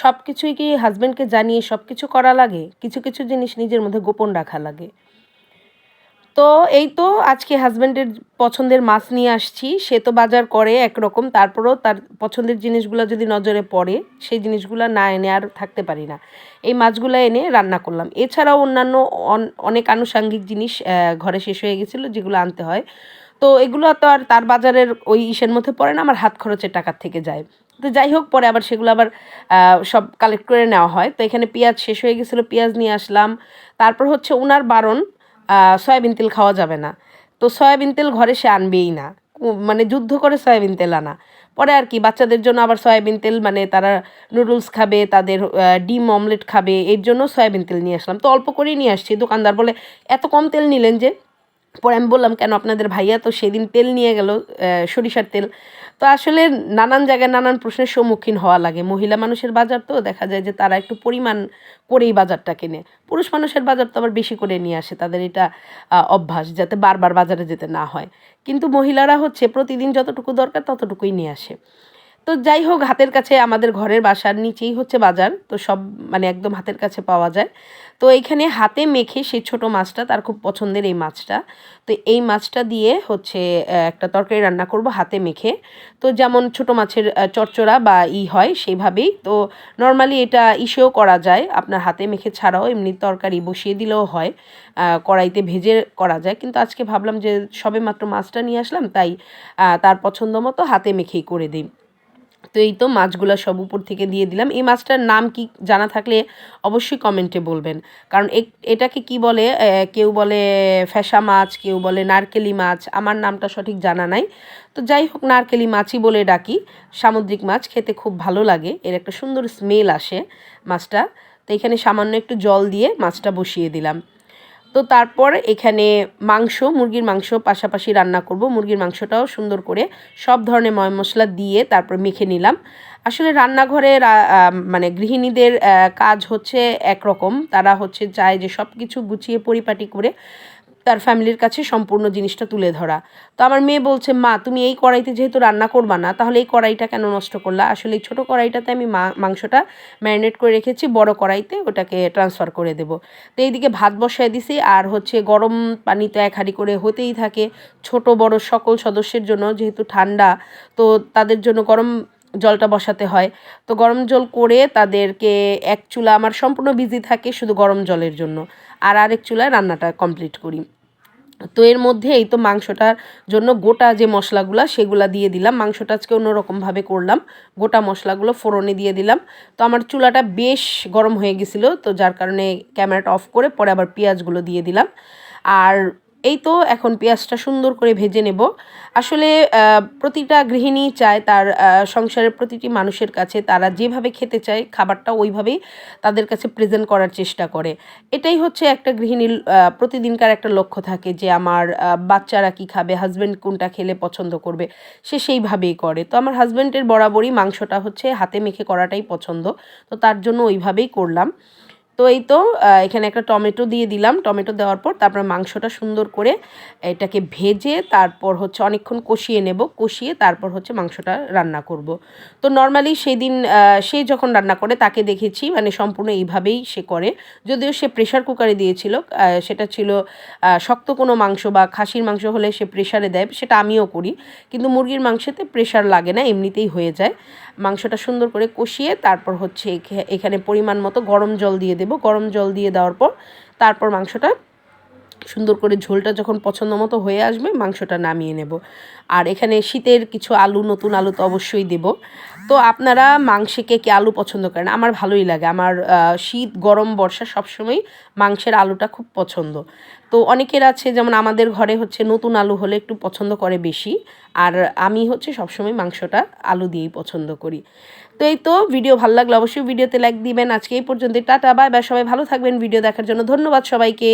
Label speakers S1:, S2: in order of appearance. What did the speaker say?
S1: সব কিছুই কি হাজব্যান্ডকে জানিয়ে সব কিছু করা লাগে? কিছু কিছু জিনিস নিজের মধ্যে গোপন রাখা লাগে। তো এই তো আজকে হাজব্যান্ডের পছন্দের মাছ নিয়ে আসছি। সে তো বাজার করে একরকম, তারপরেও তার পছন্দের জিনিসগুলো যদি নজরে পড়ে, সেই জিনিসগুলো না এনে আর থাকতে পারি না। এই মাছগুলো এনে রান্না করলাম। এছাড়াও অন্যান্য অনেক আনুষাঙ্গিক জিনিস ঘরে শেষ হয়ে গেছিল, যেগুলো আনতে হয়। তো এগুলো তো আর তার বাজারের ওই ইসের মধ্যে পড়ে না, আমার হাত খরচের টাকার থেকে যায়। তো যাই হোক, পরে আবার সেগুলো আবার সব কালেক্ট করে নেওয়া হয়। তো এখানে পেঁয়াজ শেষ হয়ে গেছিল, পেঁয়াজ নিয়ে আসলাম। তারপর হচ্ছে ওনার বারণ সয়াবিন তেল খাওয়া যাবে না। তো সয়াবিন তেল ঘরে সে আনবেই না। মানে যুদ্ধ করে সয়াবিন তেল আনা। পরে আর কি, বাচ্চাদের জন্য আবার সয়াবিন তেল মানে তারা নুডলস খাবে, তাদের ডিম অমলেট খাবে, এর জন্য সয়াবিন তেল নিয়ে আসলাম। তো অল্প করেই নিয়ে আসছি। দোকানদার বলে, এত কম তেল নিলেন যে পরে আমি বললাম, কেন আপনাদের ভাইয়া তো সেদিন তেল নিয়ে গেল সরিষার তেল? তো আসলে নানান জায়গায় নানান প্রশ্নের সম্মুখীন হওয়া লাগে। মহিলা মানুষের বাজার তো, দেখা যায় যে তারা একটু পরিমাণ করেই বাজারটা কেনে। পুরুষ মানুষের বাজার তো আবার বেশি করে নিয়ে আসে, তাদের এটা অভ্যাস যাতে বারবার বাজারে যেতে না হয়। কিন্তু মহিলারা হচ্ছে প্রতিদিন যতটুকু দরকার ততটুকুই নিয়ে আসে। তো যাই হোক, হাতের কাছে আমাদের ঘরের বাসার নিচেই হচ্ছে বাজার, তো সব মানে একদম হাতের কাছে পাওয়া যায়। তো এইখানে হাতে মেখে সেই ছোট মাছটা, তার খুব পছন্দের এই মাছটা। তো এই মাছটা দিয়ে হচ্ছে একটা তরকারি রান্না করব হাতে মেখে। তো যেমন ছোট মাছের চচ্চড়া বা ই হয় সেইভাবেই। তো নর্মালি এটা ইসেও করা যায়, আপনার হাতে মেখে ছাড়াও এমনি তরকারি বসিয়ে দিলেও হয় কড়াইতে ভেজে করা যায়। কিন্তু আজকে ভাবলাম যে সবে মাত্র মাছটা নিয়ে আসলাম, তাই তার পছন্দ মতো হাতে মেখেই করে দিই। তো এই তো মাছগুলো সব উপর থেকে দিয়ে দিলাম। এই মাছটার নাম কি জানা থাকলে অবশ্যই কমেন্টে বলবেন। কারণ এটাকে কি বলে? কেউ বলে ফ্যাসা মাছ, কেউ বলে নারকেলি মাছ। আমার নামটা সঠিক জানা নাই। তো যাই হোক, নারকেলি মাছই বলে ডাকি। সামুদ্রিক মাছ খেতে খুব ভালো লাগে। এর একটা সুন্দর স্মেল আসে মাছটা। তো এখানে সামান্য একটু জল দিয়ে মাছটা বসিয়ে দিলাম। তো তারপর এখানে মাংস, মুরগির মাংস পাশাপাশি রান্না করব। মুরগির মাংসটাও সুন্দর করে সব ধরনের ময় মশলা দিয়ে তারপর মেখে নিলাম। আসলে রান্নাঘরে মানে গৃহিণীদের কাজ হচ্ছে একরকম। তারা হচ্ছে চায় যে সব কিছু গুছিয়ে পরিপাটি করে তার ফ্যামিলির কাছে সম্পূর্ণ জিনিসটা তুলে ধরা। তো আমার মেয়ে বলছে, মা, তুমি এই কড়াইতে যেহেতু রান্না করবা না, তাহলে এই কড়াইটা কেন নষ্ট করলা? আসলে এই ছোটো কড়াইটাতে আমি মাংসটা ম্যারিনেট করে রেখেছি, বড় কড়াইতে ওটাকে ট্রান্সফার করে দেবো। তো এইদিকে ভাত বসায় দিছি, আর হচ্ছে গরম পানি তো এক হাঁড়ি করে হতেই থাকে। ছোট, বড় সকল সদস্যের জন্য যেহেতু ঠান্ডা, তো তাদের জন্য গরম জলটা বসাতে হয়। তো গরম জল করে তাদেরকে এক চুলা, আমার সম্পূর্ণ বিজি থাকে শুধু গরম জলের জন্য। আর আরেক চুলায় রান্নাটা কমপ্লিট করি। তো এর মধ্যে এই তো মাংসটার জন্য গোটা যে মশলাগুলো, সেগুলো দিয়ে দিলাম। মাংসটা আজকে অন্যরকমভাবে করলাম। গোটা মশলাগুলো ফোড়নে দিয়ে দিলাম। তো আমার চুলাটা বেশ গরম হয়ে গেছিল, তো যার কারণে ক্যামেরাটা অফ করে পরে আবার পেঁয়াজগুলো দিয়ে দিলাম। আর এই তো এখন পেঁয়াজটা সুন্দর করে ভেজে নেব। আসলে প্রতিটা গৃহিণী চায় তার সংসারের প্রতিটি মানুষের কাছে তারা যেভাবে খেতে চায় খাবারটা ওইভাবেই তাদের কাছে প্রেজেন্ট করার চেষ্টা করে। এটাই হচ্ছে একটা গৃহিণীর প্রতিদিনকার একটা লক্ষ্য থাকে যে আমার বাচ্চারা কি খাবে হাজব্যান্ড কোনটা খেলে পছন্দ করবে, সে সেইভাবেই করে। তো আমার হাজব্যান্ডের বরাবরই মাংসটা হচ্ছে হাতে মেখে করাটাই পছন্দ। তো তার জন্য ওইভাবেই করলাম। তো এই তো এখানে একটা টমেটো দিয়ে দিলাম। টমেটো দেওয়ার পর তারপর মাংসটা সুন্দর করে এটাকে ভেজে তারপর হচ্ছে অনেকক্ষণ কষিয়ে নেব। কষিয়ে তারপর হচ্ছে মাংসটা রান্না করব। তো নর্মালি সেই দিন সে যখন রান্না করে তাকে দেখেছি মানে সম্পূর্ণ এইভাবেই সে করে। যদিও সে প্রেশার কুকারে দিয়েছিল সেটা ছিল শক্ত কোনো মাংস বা খাসির মাংস হলে সে প্রেশারে দেয়, সেটা আমিও করি। কিন্তু মুরগির মাংসেতে প্রেশার লাগে না, এমনিতেই হয়ে যায়। মাংসটা সুন্দর করে কষিয়ে তারপর হচ্ছে এখানে পরিমাণ মতো গরম জল দিয়ে দেবো। গরম জল দিয়ে দেওয়ার পর তারপর মাংসটা সুন্দর করে ঝোলটা যখন পছন্দ মতো হয়ে আসবে, মাংসটা নামিয়ে নেব। আর এখানে শীতের কিছু আলু, নতুন আলু তো অবশ্যই দেব। তো আপনারা মাংসে কে কে আলু পছন্দ করেন? আমার ভালোই লাগে। আমার শীত, গরম, বর্ষা সবসময় মাংসের আলুটা খুব পছন্দ। তো অনেকের আছে, যেমন আমাদের ঘরে হচ্ছে নতুন আলু হলে একটু পছন্দ করে বেশি। আর আমি হচ্ছে সবসময় মাংসটা আলু দিয়েই পছন্দ করি। তো এই তো, ভিডিও ভালো লাগলে অবশ্যই ভিডিওতে লাইক দিবেন। আজকে এই পর্যন্ত টাটা, বাই বাই। সবাই ভালো থাকবেন। ভিডিও দেখার জন্য ধন্যবাদ সবাইকে।